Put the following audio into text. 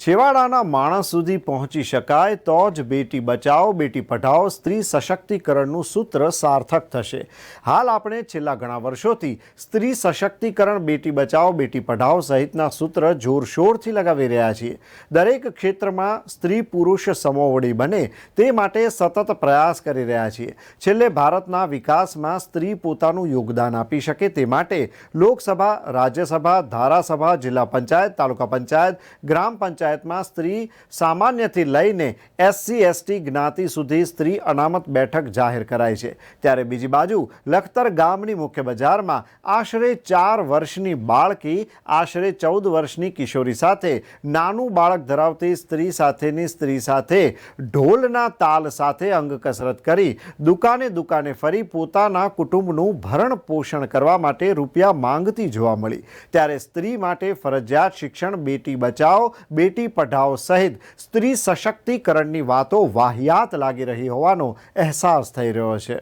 છેવાડાના માણસ સુધી પહોંચી શકાય તો જ બેટી બચાવો, બેટી પઢાઓ સ્ત્રી સશક્તિકરણનું સૂત્ર સાર્થક થશે. હાલ આપણે છેલ્લા ઘણા વર્ષોથી સ્ત્રી સશક્તિકરણ, બેટી બચાવો, બેટી પઢાઓ સહિતના સૂત્ર જોરશોરથી લગાવી રહ્યા છીએ. દરેક ક્ષેત્રમાં સ્ત્રી પુરુષ સમોવડી બને તે માટે સતત પ્રયાસ કરી રહ્યા છીએ. છેલ્લે ભારતના વિકાસમાં સ્ત્રી પોતાનું યોગદાન આપી શકે તે માટે લોકસભા, રાજ્યસભા, ધારાસભા, જિલ્લા પંચાયત, તાલુકા પંચાયત, ગ્રામ પંચાયતમાં સ્ત્રી સામાન્યથી લઈને એસસી, એસટી જ્ઞાતિ સુધી સ્ત્રી અનામત બેઠક જાહેર કરાઈ છે. ત્યારે બીજી બાજુ લખતર ગામની મુખ્ય બજારમાં આશરે ચાર વર્ષની બાળકી, આશરે ચૌદ વર્ષની કિશોરી સાથે નાનું બાળક ધરાવતી સ્ત્રી સાથેની સ્ત્રી સાથે ઢોલના તાલ સાથે અંગ કસરત કરી દુકાને દુકાને ફરી પોતાના કુટુંબનું ભરણ પોષણ કરવા માટે રૂપિયા માંગતી જોવા મળી. ત્યારે સ્ત્રી માટે ફરજિયાત શિક્ષણ, બેટી બચાવો બેટી પઢાઓ સહિત સ્ત્રી સશક્તિકરણની વાતો વાહિયાત લાગી રહી હોવાનો અહેસાસ થઈ રહ્યો છે.